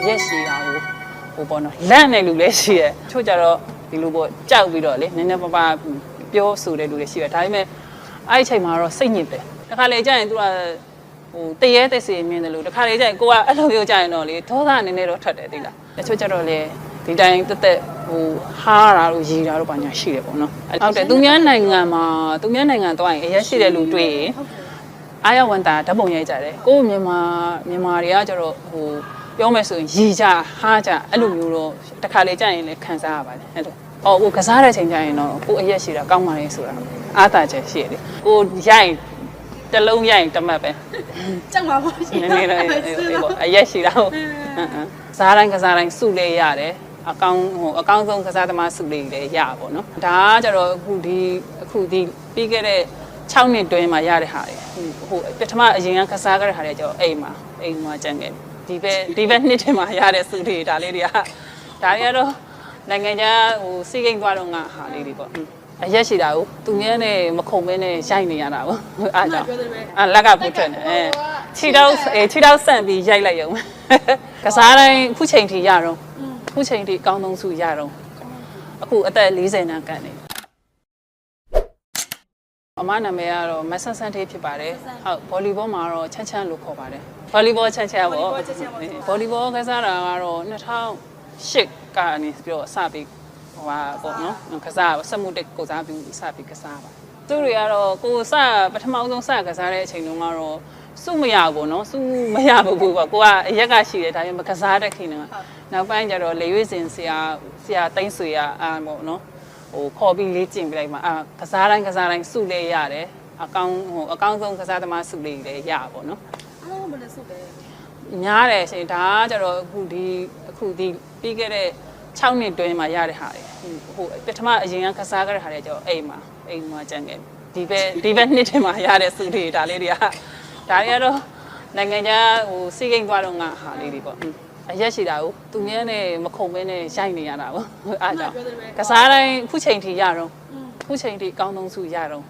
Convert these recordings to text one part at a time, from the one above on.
အရက်ရှိတာကိုဟိုပေါ့နော်လန့်နေလူလည်းရှိတယ်ချို့ကြတော့ဒီလိုပေါ့ကြောက်ပြီးတော့လေနည်းနည်းပါးပါးပြောဆိုတဲ့လူတွေရှိတယ်ဒါပေမဲ့အဲ့ဒီအချိန်မှာတော့စိတ်ညစ်တယ်တခါလေကြာရင်သူကဟိုတရေတက်စီမြင်တယ်လို့တခါလေကြာရင်ကိုကအဲ့လိုမျိုးကြာရင်တော့လေဒေါသနည်းနည်းတော့ထွက်တယ်သိလားတချို့ကြတော့လေဒီတိုင်းတက်တက်ဟိုဟားတာလို့ရီတာလို့ပါညာရှိတယ်ပေါ့နော်ဟုတ်တယ်သူများနိုင်ငံမှာသူများနိုင်ငံတော့ရင်အရက်ရှိတဲ့လူတွေ့ရင်အားရဝန်တာဓာတ်ပုံရိုက်ကြတယ်ကိုယ့်မြန်မာမြန်မာတွေကကျတော့ဟို ပြောမယ်ဆိုရင်ရေကြဟားကြအဲ့လိုမျိုးတော့တခါလေကြာရင်လည်းခံစားရပါတယ်အဲ့လိုအော်ကိုကစားတဲ့အချိန်ကျရင်တော့ကိုအရက်ရှိတာကောင်းပါလေဆိုတာအားသာချက်ရှိတယ်ကိုရိုက်တလုံးရိုက်တမတ်ပဲကြောက်ပါဘူးရှင်နည်းနည်းလေးပေါ့အရက်ရှိတာဟုတ်စားတိုင်းကစားတိုင်းစုလေးရတယ်အကောင်ဟိုအကောင်ဆုံးကစားသမားစုလေးလည်းရပါတော့နော်ဒါကကျတော့အခုဒီအခုဒီပြီးခဲ့တဲ့6နှစ်တွင်းမှာရတဲ့ဟာတွေဟိုပထမအရင်ကကစားခဲ့တဲ့ဟာတွေကျတော့အိမ်မှာအိမ်မှာကြံခဲ့တယ် ဒီဘက်ဒီဘက်နှစ်ထဲမှာရတဲ့စုလေးဒါလေးတွေကဒါတွေကတော့နိုင်ငံခြားဟိုစီးကိန်းသွားတော့ငါဟာလေးတွေပေါ့အရက်ရှိတာကိုသူများနဲ့မခုံမဲနဲ့ရိုက်နေရတာပေါ့အားကြောင့်ပြောတယ်ပဲအာလက်ကပူထွက်နေအဲခြေတော့အဲခြေတော့ဆန့်ပြီးရိုက်လိုက်ရုံကစားတိုင်းအခုချိန်ထိရတော့အခုချိန်ထိအကောင်းဆုံးစုရတော့အခုအသက်40နာကန်နေ အမနာမည်ကတော့မဆန်ဆန်သေးဖြစ်ပါတယ်ဟုတ်ဗော်လီဘောမှာတော့ချမ်းချမ်းလို့ခေါ်ပါတယ်ဗော်လီဘောချမ်းချမ်းပေါ့ဗော်လီဘောကစားတာကတော့2008ကနေပြီးတော့စပြီးဟိုပါပေါ့နော်ကစားစက်မှုတက်ကိုစားပြီးစပြီးကစားပါသူတွေကတော့ကိုစပထမဆုံးစကစားတဲ့အချိန်တုန်းကတော့စုမရဘူးပေါ့နော်စုမရဘူးပေါ့ကိုကအရက်ကရှိတယ်ဒါပေမဲ့ကစားတဲ့ခင်ကနောက်ပိုင်းကျတော့လေရွေးစင်ဆရာဆရာတိမ့်ဆွေရအာပေါ့နော် ဟိုခေါ်ပြီးလေ့ကျင့်ပြလိုက်မှာအာကစားတိုင်းကစားတိုင်းစုလေးရတယ်အကောင်းဟိုအကောင်းဆုံးကစားသမားစုလေးလည်းရပါဘောနော်အားလုံးမလည်းစုပဲညားတယ်ရှင်ဒါကကြတော့အခုဒီအခုဒီပြီးခဲ့တဲ့6နှစ်တွင်းမှာရတဲ့ဟာတွေဟိုပထမအရင်ကကစားကြတဲ့ဟာတွေကျတော့အိမ်မှာအိမ်မှာကြံခဲ့ဒီဘက်ဒီဘက်နှစ်ထဲမှာရတဲ့စုလေးဒါလေးတွေကဒါတွေကတော့နိုင်ငံခြားဟိုစီးကိန်းသွားတော့ငါဟာလေးတွေပေါ့ အရက်ရှိတာကိုသူများနဲ့မခုံမဲနဲ့ရိုက်နေရတာပေါ့အားကြောင့်ကစားတိုင်းအခုချိန်ထိရတော့အခုချိန်ထိအကောင်းဆုံးစုရတော့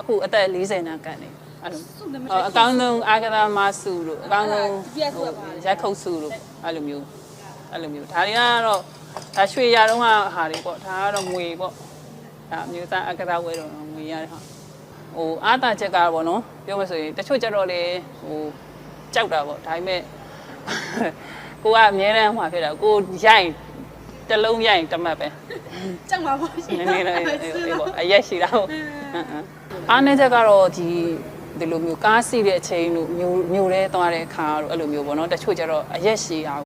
အခုအသက်40နာကန်နေအဲ့လိုစုနေမအော်အကောင်းဆုံးအာကသာမစုလို့အကောင်းဆုံးရက်ခုတ်စုလို့အဲ့လိုမျိုးအဲ့လိုမျိုးဒါတွေကတော့ဒါရွှေရတော့ဟာတွေပေါ့ဒါကတော့ငွေပေါ့ဒါအမျိုးသားအာကသာဝဲတော့ငွေရတဲ့ဟာဟိုအာတာချက်ကတော့နော်ပြောမဆိုရင်တချို့ကြတော့လေဟိုကြောက်တာပေါ့ဒါပေမဲ့ ကိုကအမြဲတမ်းဟမှာဖြစ်တာကိုရိုက်တစ်လုံးရိုက်တစ်မှတ်ပဲကြောက်မှာပေါ့ရှင်နည်းနည်းလေးအေးပေါ့အရက်ရှိတာဟုတ်အားနည်းချက်ကတော့ဒီဒီလိုမျိုးကားစီးတဲ့အချိန်တို့မျိုးမျိုးတဲသွားတဲ့အခါတို့အဲ့လိုမျိုးပေါ့နော်တချို့ကျတော့အရက်ရှိတာ